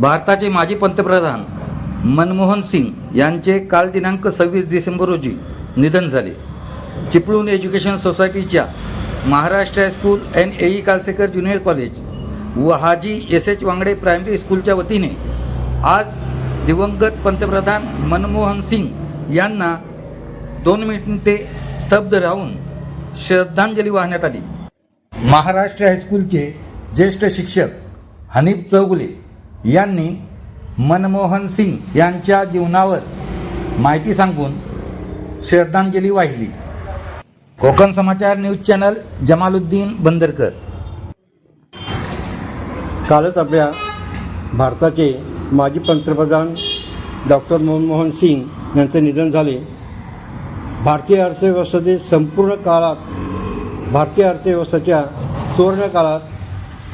भारताचे माजी पंतप्रधान मनमोहन सिंग यांचे काल दिनांक सव्वीस डिसेंबर रोजी निधन झाले. चिपळूण एज्युकेशन सोसायटीच्या Maharashtra high school N A E Kalsekar junior college व Haji S H Wangde primary स्कूलच्या वतीने आज दिवंगत पंतप्रधान मनमोहन सिंग यांना दोन मिनिटे स्तब्ध राहून श्रद्धांजली वाहण्यात आली. महाराष्ट्र हायस्कूलचे ज्येष्ठ शिक्षक हनीफ चौगुले यांनी मनमोहन सिंग यांच्या जीवनावर माहिती सांगून श्रद्धांजली वाहिली. Konkan Samachar news channel Jamaluddin Bandarkar. कालच आपल्या भारताचे माजी पंतप्रधान डॉक्टर मनमोहन सिंग यांचे निधन झाले. भारतीय अर्थव्यवस्थेतील संपूर्ण काळात भारतीय अर्थव्यवस्थेच्या सुवर्णकाळात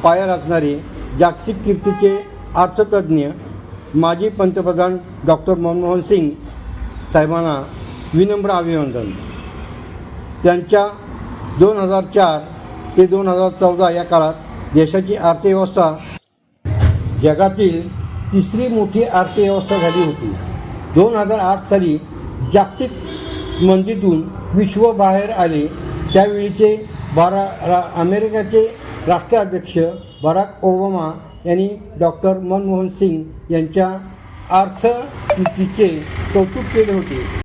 पाया रचणारे जागतिक कीर्तीचे अर्थतज्ज्ञ माजी पंतप्रधान डॉक्टर मनमोहन सिंग साहेबांना विनम्र अभिनंदन. त्यांच्या दोन हजार चार ते दोन हजार चौदा या काळात देशाची अर्थव्यवस्था जगातील तिसरी मोठी अर्थव्यवस्था झाली होती. दोन हजार आठ साली जागतिक मंदीतून विश्व बाहेर आले. त्यावेळीचे बारा रा अमेरिकेचे राष्ट्राध्यक्ष बराक ओबामा यांनी डॉक्टर मनमोहन सिंग यांच्या अर्थनीतीचे कौतुक केले होते.